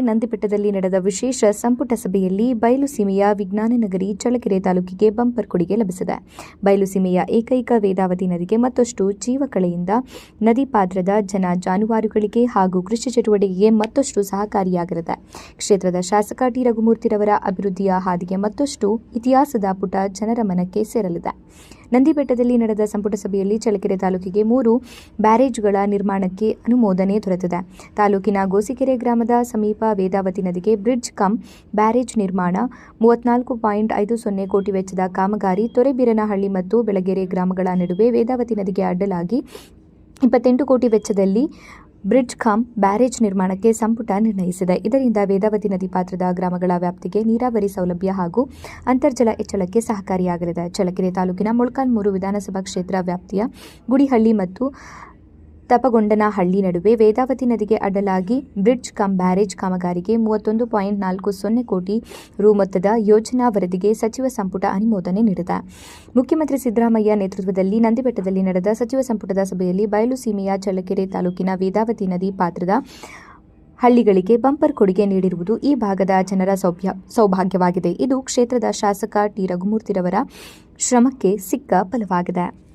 ನಂದಿಬೆಟ್ಟದಲ್ಲಿ ನಡೆದ ವಿಶೇಷ ಸಂಪುಟ ಸಭೆಯಲ್ಲಿ ಬಯಲುಸೀಮೆಯ ವಿಜ್ಞಾನ ನಗರಿ ಚಳ್ಳಕೆರೆ ತಾಲೂಕಿಗೆ ಬಂಪರ್ ಕೊಡುಗೆ ಲಭಿಸಿದೆ. ಬಯಲುಸೀಮೆಯ ಏಕೈಕ ವೇದಾವತಿ ನದಿಗೆ ಮತ್ತಷ್ಟು ಜೀವಕಳೆಯಿಂದ ನದಿ ಪಾತ್ರದ ಜನ ಜಾನುವಾರುಗಳಿಗೆ ಹಾಗೂ ಕೃಷಿ ಚಟುವಟಿಕೆಗೆ ಮತ್ತಷ್ಟು ಸಹಕಾರಿಯಾಗಿರುತ್ತೆ ಕ್ಷೇತ್ರದ ಶಾಸಕ ಟಿ. ರಘುಮೂರ್ತಿರವರ ಅಭಿವೃದ್ಧಿಯ ಹಾದಿಗೆ ಮತ್ತಷ್ಟು ಇತಿಹಾಸದ ಪುಟ ಜನರ ಮನಕ್ಕೆ ಸೇರಲಿದೆ. ನಂದಿಬೆಟ್ಟದಲ್ಲಿ ನಡೆದ ಸಂಪುಟ ಸಭೆಯಲ್ಲಿ ಚಳ್ಳಕೆರೆ ತಾಲೂಕಿಗೆ ಮೂರು ಬ್ಯಾರೇಜ್ಗಳ ನಿರ್ಮಾಣಕ್ಕೆ ಅನುಮೋದನೆ ದೊರೆತಿದೆ. ತಾಲೂಕಿನ ಗೋಸಿಕೆರೆ ಗ್ರಾಮದ ಸಮೀಪ ವೇದಾವತಿ ನದಿಗೆ ಬ್ರಿಡ್ಜ್ ಕಮ್ ಬ್ಯಾರೇಜ್ ನಿರ್ಮಾಣ, ಮೂವತ್ನಾಲ್ಕು ಪಾಯಿಂಟ್ ಐದು ಸೊನ್ನೆ ಕೋಟಿ ವೆಚ್ಚದ ಕಾಮಗಾರಿ, ತೊರೆಬೀರನಹಳ್ಳಿ ಮತ್ತು ಬೆಳಗೆರೆ ಗ್ರಾಮಗಳ ನಡುವೆ ವೇದಾವತಿ ನದಿಗೆ ಅಡ್ಡಲಾಗಿ ಇಪ್ಪತ್ತೆಂಟು ಕೋಟಿ ವೆಚ್ಚದಲ್ಲಿ ಬ್ರಿಡ್ಜ್ ಕಮ್ ಬ್ಯಾರೇಜ್ ನಿರ್ಮಾಣಕ್ಕೆ ಸಂಪುಟ ನಿರ್ಣಯಿಸಿದೆ. ಇದರಿಂದ ವೇದಾವತಿ ನದಿ ಪಾತ್ರದ ಗ್ರಾಮಗಳ ವ್ಯಾಪ್ತಿಗೆ ನೀರಾವರಿ ಸೌಲಭ್ಯ ಹಾಗೂ ಅಂತರ್ಜಲ ಹೆಚ್ಚಳಕ್ಕೆ ಸಹಕಾರಿಯಾಗಲಿದೆ. ಚಳ್ಳಕೆರೆ ತಾಲೂಕಿನ ಮೊಳಕಾಲ್ಮೂರು ವಿಧಾನಸಭಾ ಕ್ಷೇತ್ರ ವ್ಯಾಪ್ತಿಯ ಗುಡಿಹಳ್ಳಿ ಮತ್ತು ತಪಗೊಂಡನಹಳ್ಳಿ ನಡುವೆ ವೇದಾವತಿ ನದಿಗೆ ಅಡ್ಡಲಾಗಿ ಬ್ರಿಡ್ಜ್ ಕಮ್ ಬ್ಯಾರೇಜ್ ಕಾಮಗಾರಿಗೆ ಮೂವತ್ತೊಂದು ಪಾಯಿಂಟ್ ನಾಲ್ಕು ಸೊನ್ನೆ ಕೋಟಿ ರು ಮೊತ್ತದ ಯೋಜನಾ ವರದಿಗೆ ಸಚಿವ ಸಂಪುಟ ಅನುಮೋದನೆ ನೀಡಿದೆ. ಮುಖ್ಯಮಂತ್ರಿ ಸಿದ್ದರಾಮಯ್ಯ ನೇತೃತ್ವದಲ್ಲಿ ನಂದಿಬೆಟ್ಟದಲ್ಲಿ ನಡೆದ ಸಚಿವ ಸಂಪುಟದ ಸಭೆಯಲ್ಲಿ ಬಯಲು ಸೀಮೆಯ ಚಳ್ಳಕೆರೆ ತಾಲೂಕಿನ ವೇದಾವತಿ ನದಿ ಪಾತ್ರದ ಹಳ್ಳಿಗಳಿಗೆ ಬಂಪರ್ ಕೊಡುಗೆ ನೀಡಿರುವುದು ಈ ಭಾಗದ ಜನರ ಸೌಭ್ಯ, ಸೌಭಾಗ್ಯವಾಗಿದೆ. ಇದು ಕ್ಷೇತ್ರದ ಶಾಸಕ ಟಿ. ರಘುಮೂರ್ತಿರವರ ಶ್ರಮಕ್ಕೆ ಸಿಕ್ಕ ಫಲವಾಗಿದೆ.